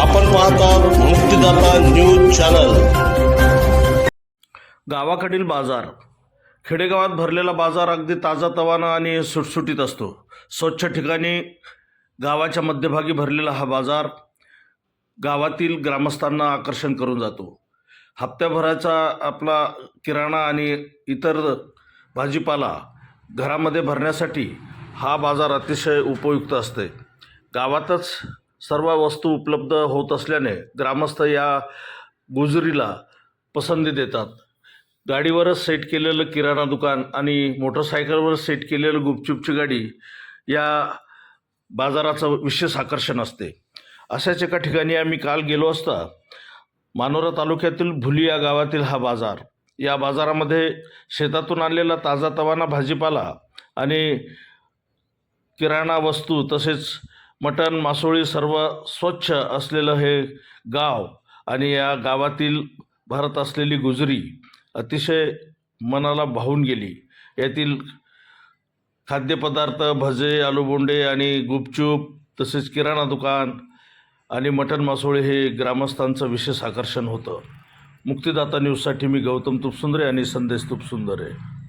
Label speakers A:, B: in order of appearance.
A: आपण पाहतात मुक्तीदाता news channel.
B: गावाकडील बाजार. खेडेगावात भरलेला बाजार अगदी ताजा तवाना आणि सुटसुटीत असतो. स्वच्छ ठिकाणी गावाच्या मध्यभागी भरलेला हा बाजार गावातील ग्रामस्थांना आकर्षण करून जातो. हप्त्याभराचा आपला किराणा आणि इतर भाजीपाला घरामध्ये भरण्यासाठी हा बाजार अतिशय उपयुक्त असते. गावातच सर्व वस्तू उपलब्ध होत असल्याने ग्रामस्थ या गुजरीला पसंती देतात. गाडीवरच सेट केलेलं किराणा दुकान आणि मोटरसायकलवर सेट केलेलं गुपचुपची गाडी या बाजाराचं विशेष आकर्षण असते. अशाच एका ठिकाणी आम्ही काल गेलो असता मानोरा तालुक्यातील भुली या गावातील हा बाजार. या बाजारामध्ये शेतातून आणलेला ताजा तवाना भाजीपाला आणि किराणा वस्तू तसेच मटण मासोळी सर्व स्वच्छ असलेलं हे गाव आणि या गावातील भरत असलेली गुजरी अतिशय मनाला भावून गेली. यातील खाद्यपदार्थ भजे आलूबोंडे आणि गुपचूप तसेच किराणा दुकान आणि मटण मासोळी हे ग्रामस्थांचं विशेष आकर्षण होतं. मुक्तिदाता न्यूजसाठी मी गौतम तुपसुंदरे आणि संदेश तुपसुंदरे.